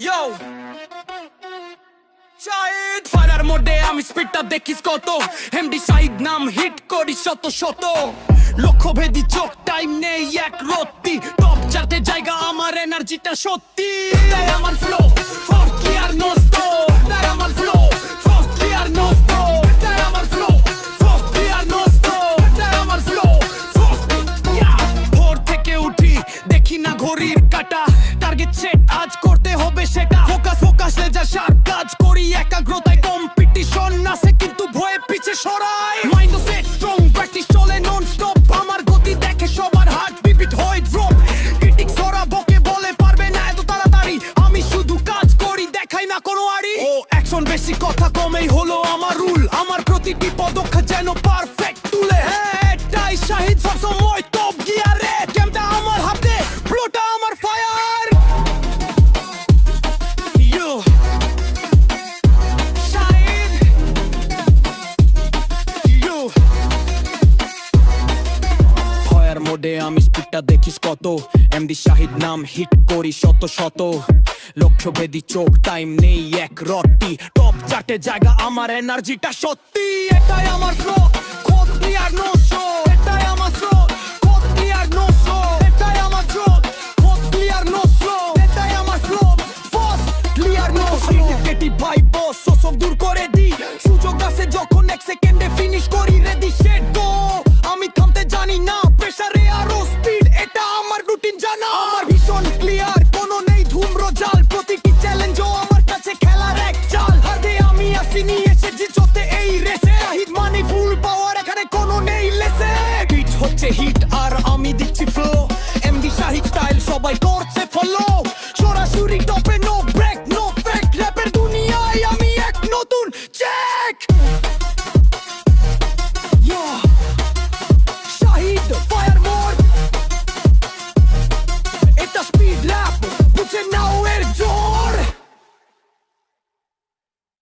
Yo! Shahid fire মোডে আমি স্পিডটা দেখিস কত। এমডি শাহিদ নাম হিট করি শত শত। লক্ষ্য ভেদি চোখ টাইম নেই এক রত্তি। টপ চারটে জায়গা, আমার এনার্জিটা সত্যি। তাই আমার ফ্লো সরাই। মাইন্ড সেট স্ট্রং প্র্যাকটিস চলে নন স্টপ আমার গতি দেখে সবার হার্ট বিপিট হয় ড্রপ ক্রিটিক সরা বকে বলে, পারবে না এত তাড়াতাড়ি, আমি শুধু কাজ করি, দেখাই না কোনো আড়ি। ও অ্যাকশন বেশি, কথা কমেই হলো আমার রুল আমার প্রতিটি পদক্ষেপ রোডে আমি স্পিডটা দেখিস কত। এমডি শাহিদ নাম হিট করি শত শত। লক্ষ্য বেদি চোখ টাইম নেই এক রটি টপ চাটে জায়গা, আমার এনার্জিটা সত্যি। এটাই আমার ফ্লো ক্ষতি আর নশো এটাই আমার ফ্লো ক্ষতি আর নশো এটাই আমার ফ্লো আর এটাই আমার ফ্লো ফার্স্ট ক্লিয়ার নো ভাই বস সব দূর করে দি। সুযোগ আছে যখন এক সেকেন্ডে ফিনিশ করি রেডি সেট গো আমি থামতে জানি না।